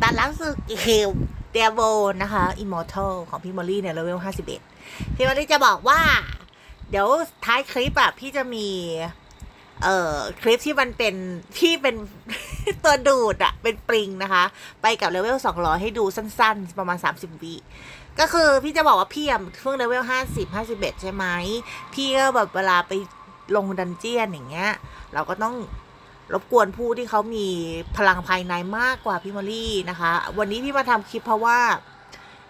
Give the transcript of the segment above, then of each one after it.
ตอนล่าสุดคือเดียโบนะคะ Immortal ของพี่มอลลี่เนี่ยเลเวล51พี่มอลลี่จะบอกว่า เดี๋ยวท้ายคลิปอะพี่จะมี เอ่อ คลิปที่มันเป็นที่เป็นตัวดูดอะเป็นปริงนะคะ ไปกับเลเวล200ให้ดูสั้นๆ ประมาณ30วิก็คือพี่จะบอกว่าพี่อะเพิ่งเลเวล50 51ใช่ไหมพี่ก็แบบเวลาไปลงดันเจียนอย่างเงี้ย เราก็ต้อง รบกวนผู้ที่เขามีพลังภายในมากกว่าพี่มอลลี่นะคะ วันนี้พี่มาทำคลิปเพราะว่า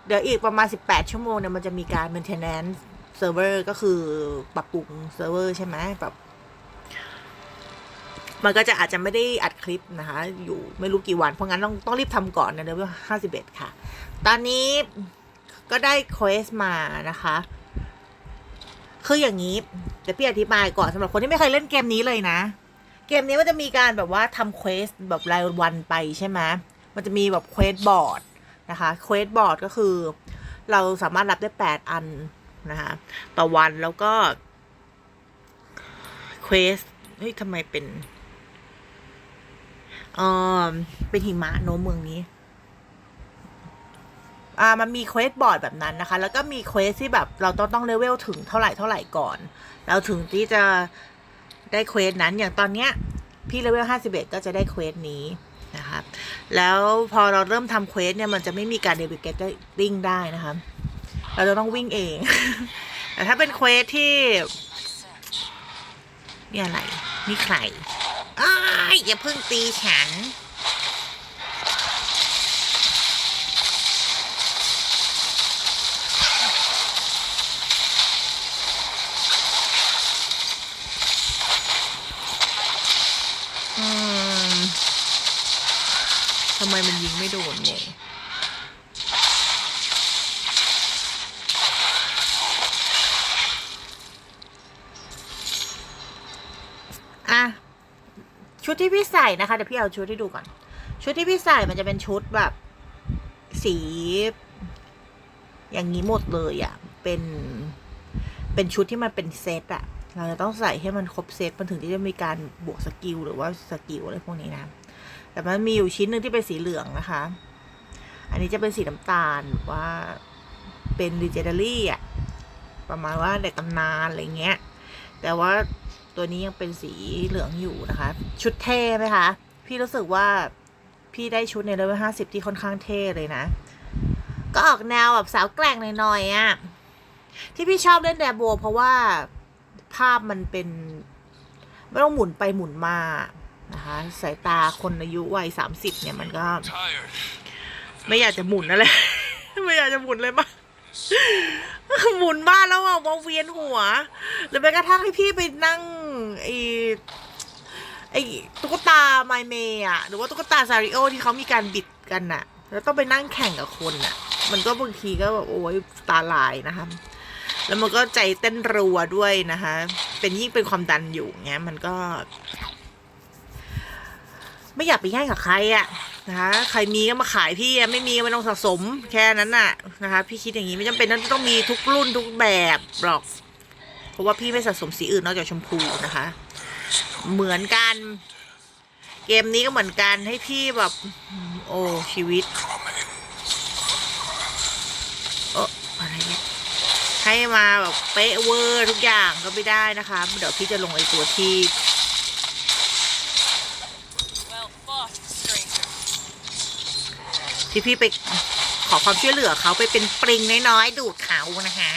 เดี๋ยวอีกประมาณ 18 ชั่วโมงเนี่ยมันจะมีการ maintenance server ก็คือปรับปรุงเซิร์ฟเวอร์ใช่ไหมแบบมันก็จะอาจจะไม่ได้อัดคลิปนะคะ อยู่ไม่รู้กี่วัน เพราะงั้นต้องต้องรีบทำก่อนนะเลเวล51ค่ะ ตอนนี้ก็ได้เควสมานะคะ คืออย่างนี้เดี๋ยวพี่อธิบายก่อนสำหรับคนที่ไม่เคยเล่นเกมนี้เลยนะ เกมนี้มันจะมีการแบบว่าทำเควสแบบรายวันไปใช่ไหมมันจะมีแบบเควสบอร์ดนะคะเควสบอร์ดก็คือ เราสามารถรับได้แปดอันนะคะต่อวันแล้วก็เควสเฮ้ยทำไมเป็นเออเป็นหิมะโนเมืองนี้ อ่ามันมีเควสบอร์ดแบบนั้นนะคะ แล้วก็มีเควสที่แบบเราต้องต้องเลเวลถึงเท่าไหร่เท่าไหร่ก่อน เราถึงที่จะ ได้เควสนั้นอย่างตอนเนี้ยพี่เลเวลห้าสิบเอ็ดก็จะได้เควสนี้นะครับแล้วพอเราเริ่มทำเควสเนี่ยมันจะไม่มีการเดบิวเกตติ้งได้นะคะเราจะต้องวิ่งเอง แต่ถ้าเป็นเควสที่นี่อะไร นี่ใครอ้ายอย่าเพิ่งตีฉันำไมมันยิงไม่โดนงงอะ ชุดที่พี่ใส่นะคะ เดี๋ยวพี่เอาชุดให้ดูก่อน ชุดที่พี่ใส่มันจะเป็นชุดแบบ สี อย่างนี้หมดเลยอะ่ะ เป็น เป็นชุดที่มันเป็นเซตอะเราจะต้องใส่ให้มันครบเซตมันถึงที่จะมีการบวกสกิลหรือว่าสกิลอะไรพวกนี้นะ แต่มันมีอยู่ชิ้นหนึ่งที่เป็นสีเหลืองนะคะ อันนี้จะเป็นสีน้ำตาลว่าเป็นดิจิทัลี่อะประมาณว่าเด็กตำนานอะไรเงี้ย แต่ว่าตัวนี้ยังเป็นสีเหลืองอยู่นะคะ ชุดเท่ไหมคะ พี่รู้สึกว่าพี่ได้ชุดในเลเวลห้าสิบที่ค่อนข้างเท่เลยนะ ก็ออกแนวแบบสาวแกร่งหน่อยๆอะที่พี่ชอบเล่นแดโบเพราะว่าภาพมันเป็น ไม่ต้องหมุนไปหมุนมา นะคะสายตาคนอายุวัยสามสิบเนี่ยมันก็ Tired. ไม่อยากจะหมุนอะไร ไม่อยากจะหมุนเลยมากหมุนบ้านแล้วอะมองเวียนหัว หรือแม้กระทั่งให้พี่ไปนั่งไอ้ไอ้ตุ๊กตาไมเมย์อะหรือว่าตุ๊กตาซาริโอที่เขามีการบิดกันน่ะ แล้วต้องไปนั่งแข่งกับคนอะ มันก็บางทีก็แบบโอ้ยตาลายนะคะ แล้วมันก็ใจเต้นรัวด้วยนะคะ เป็นยิ่งเป็นความดันอยู่เงี้ยมันก็ ไม่อยากไปแย่งกับใครอะนะคะใครมีก็มาขายพี่อะไม่มีก็ไม่ต้องสะสมแค่นั้นน่ะนะคะ พี่คิดอย่างนี้ไม่จำเป็นต้องมีทุกรุ่นทุกแบบหรอก เพราะว่าพี่ไม่สะสมสีอื่นนอกจากชมพูนะคะ เหมือนกัน เกมนี้ก็เหมือนกันให้พี่แบบ โอ้ชีวิตโอ้อะไรเนี่ยให้มาแบบเป๊ะเวอร์ทุกอย่างก็ไม่ได้นะคะ เดี๋ยวพี่จะลงไอตัวที่ ที่พี่ไปขอความช่วยเหลือเขาไปเป็นปริงน้อยๆดูดเขานะคะ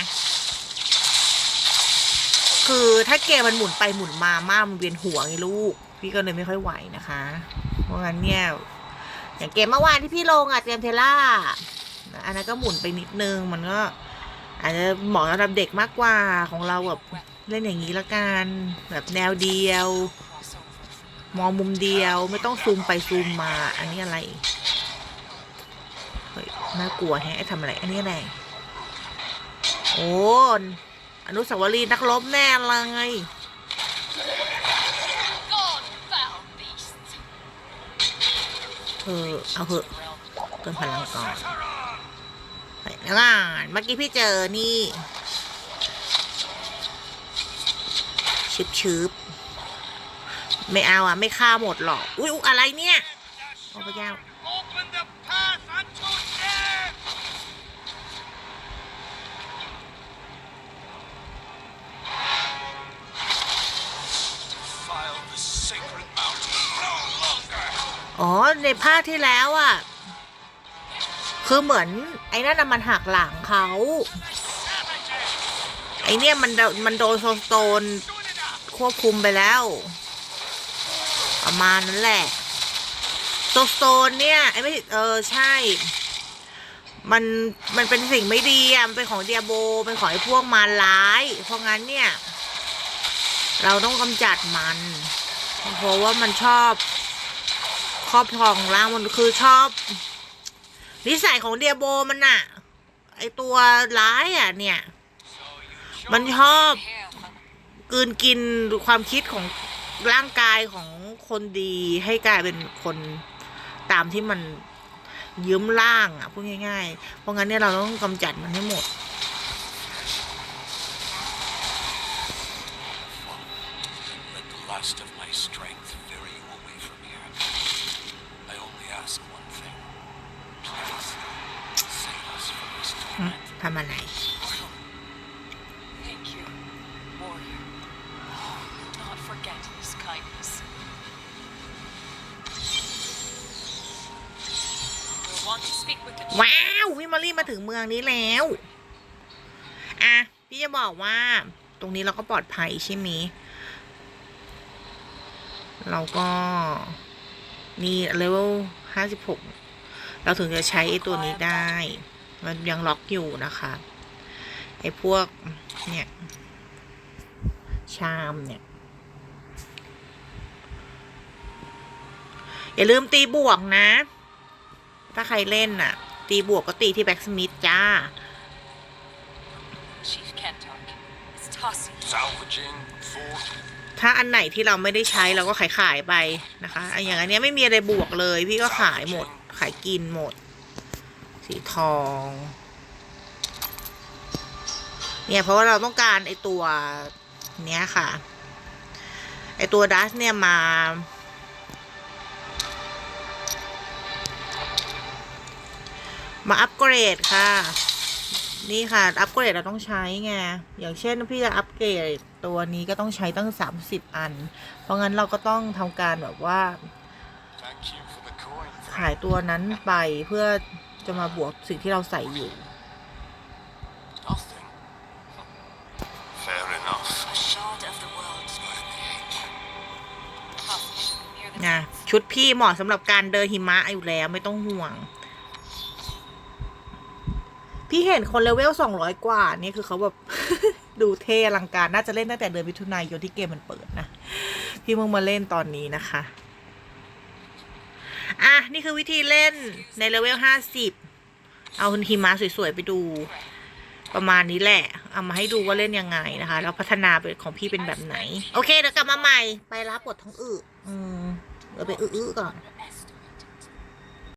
คือถ้าเกมมันหมุนไปหมุนมามากมันเวียนหัวไงลูก พี่ก็เลยไม่ค่อยไหวนะคะ เพราะงั้นเนี่ยอย่างเกมเมื่อวานที่พี่ลงอะเตรียมเทล่าอันนั้นก็หมุนไปนิดนึงมันก็อาจจะเหมาะสำหรับเด็กมากกว่าของเราแบบเล่นอย่างนี้ละกันแบบแนวเดียว มองมุมเดียวไม่ต้องซูมไปซูมมา อันนี้อะไร ฮ้ยน่ากลัวแฮะทำอะไร อันนี้อะไร โอ้อนุสาวรีย์นักรบแน่เลยเออเอาเหอะเติมพลังก่อนแล้วก่อนเมื่อกี้พี่เจอนี่ชืบชืบไม่เอาอะ ไม่ฆ่าหมดหรอก อุ๊ยอุ๊ยอะไรเนี่ย โอ้พระเจ้า อ๋อ ในภาคที่แล้วอะ คือเหมือนไอ้นั่นมันหักหลังเขา ไอ้เนี่ยมันโดมันโดนโซสโตนควบคุมไปแล้ว ประมาณนั้นแหละโซสโตนเนี่ยไอ้ไม่เออใช่ มันมันเป็นสิ่งไม่ดีอะมันเป็นของเดียโบเป็นของไอ้พวกมารร้าย เพราะงั้นเนี่ย เราต้องกำจัดมัน เพราะว่ามันชอบ ครอบครองร่างมันคือชอบ นิสัยของเดียโบมันน่ะไอตัวร้ายอะเนี่ย มันชอบกืนกินความคิดของร่างกายของคนดีให้กลายเป็นคนตามที่มันยืมร่างอะพูดง่ายๆ เพราะงั้นเนี่ยเราต้องกำจัดมันให้หมด The last of ทำอะไร ว้าววิมารีมาถึงเมืองนี้แล้ว อะ พี่จะบอกว่า ตรงนี้เราก็ปลอดภัยใช่ไหมเราก็นี่เลเวลห้าสิบหกเราถึงจะใช้ตัวนี้ได้ มันยังล็อกอยู่นะคะไอ้พวกเนี่ยชามเนี่ย อย่าลืมตีบวกนะ ถ้าใครเล่นน่ะ ตีบวกก็ตีที่แบ็กสมิธจ้า Chief Kentark is tossing. Salvaging, forging. ถ้าอันไหนที่เราไม่ได้ใช้เราก็ขายขายๆไปนะคะอันอย่างอันเนี้ยไม่มีอะไรบวกเลย พี่ก็ขายหมด ขายกินหมด สีทอง เนี่ยเพราะว่าเราต้องการไอตัวเนี้ยค่ะ ไอตัวดัสเนี่ยมา มาอัปเกรดค่ะ นี่ค่ะ อัปเกรดเราต้องใช้ไง อย่างเช่นพี่จะอัปเกรดตัวนี้ก็ต้องใช้ตั้ง 30 อัน เพราะงั้นเราก็ต้องทำการแบบว่าขายตัวนั้นไปเพื่อ จะมาบวกสิ่งที่เราใส่อยู่ Nothing. Fair enough. A shard of the world. Coffee should be near the นะชุดพี่เหมาะสำหรับการเดินหิมะอยู่แล้วไม่ต้องห่วง พี่เห็นคนเลเวลสองร้อยกว่า นี่คือเขาแบบ ดูเท่อลังการ น่าจะเล่นตั้งแต่เดือนมิถุนายนที่เกมมันเปิดนะ พี่มึงมาเล่นตอนนี้นะคะ อะ นี่คือวิธีเล่นในเลเวลห้าสิบเอาหิมะสวย ๆ ไปดู ประมาณนี้แหละ เอามาให้ดูว่าเล่นยังไงนะคะ แล้วพัฒนาเป็นของพี่เป็นแบบไหน โอเค เดี๋ยวกลับมาใหม่ ไปรับบทท้องอึอืมเดี๋ยวไปอื้อๆก่อน